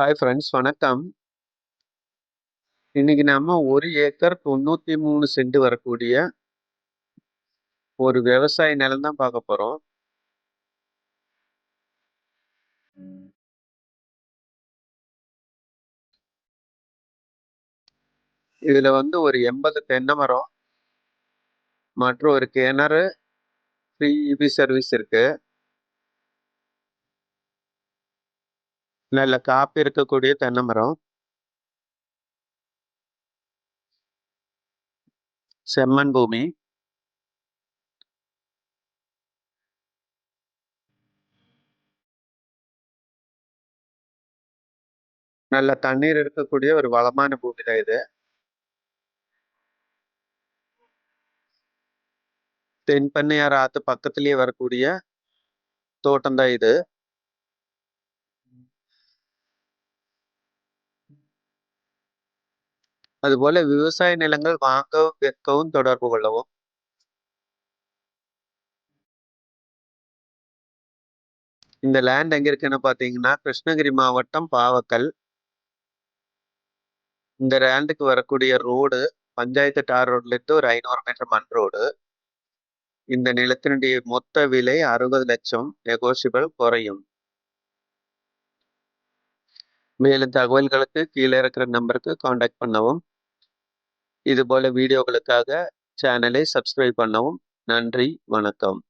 Hi friends வணக்கம். இன்னைக்கு நம்ம ஒரு ஏக்கர் 93 சென்ட் வரக்கூடிய ஒரு விவசாய நிலம் தான் பார்க்க போகிறோம் இதுல வந்து ஒரு 80 தென்னை மரம் மற்றும் ஒரு கிணறு, ஃப்ரீ இபி சர்வீஸ் இருக்கு. நல்ல காப்பு இருக்கக்கூடிய தென்னை மரம். செம்மண் பூமி. நல்ல தண்ணீர் இருக்கக்கூடிய ஒரு வளமான பூமி தான் இது. தென்பண்ணையார் ஆத்து பக்கத்திலேயே வரக்கூடிய தோட்டம் தான் இது. அதுபோல விவசாய நிலங்கள் வாங்கவும், விற்கவும் தொடர்பு கொள்ளவும். இந்த லேண்ட் எங்க இருக்குன்னு பார்த்தீங்கன்னா, கிருஷ்ணகிரி மாவட்டம் பாவக்கல். இந்த லேண்டுக்கு வரக்கூடிய ரோடு பஞ்சாயத்து டார் ரோட்ல இருந்து ஒரு ஐநூறு மீட்டர் மண் ரோடு. இந்த நிலத்தினுடைய மொத்த விலை அறுபது லட்சம் நெகோசியபிள் குறையும். மேலும் தகவல்களுக்கு கீழே இருக்கிற நம்பருக்கு காண்டாக்ட் பண்ணவும். இதுபோல வீடியோக்களுக்காக சேனலை சப்ஸ்கிரைப் பண்ணவும். நன்றி, வணக்கம்.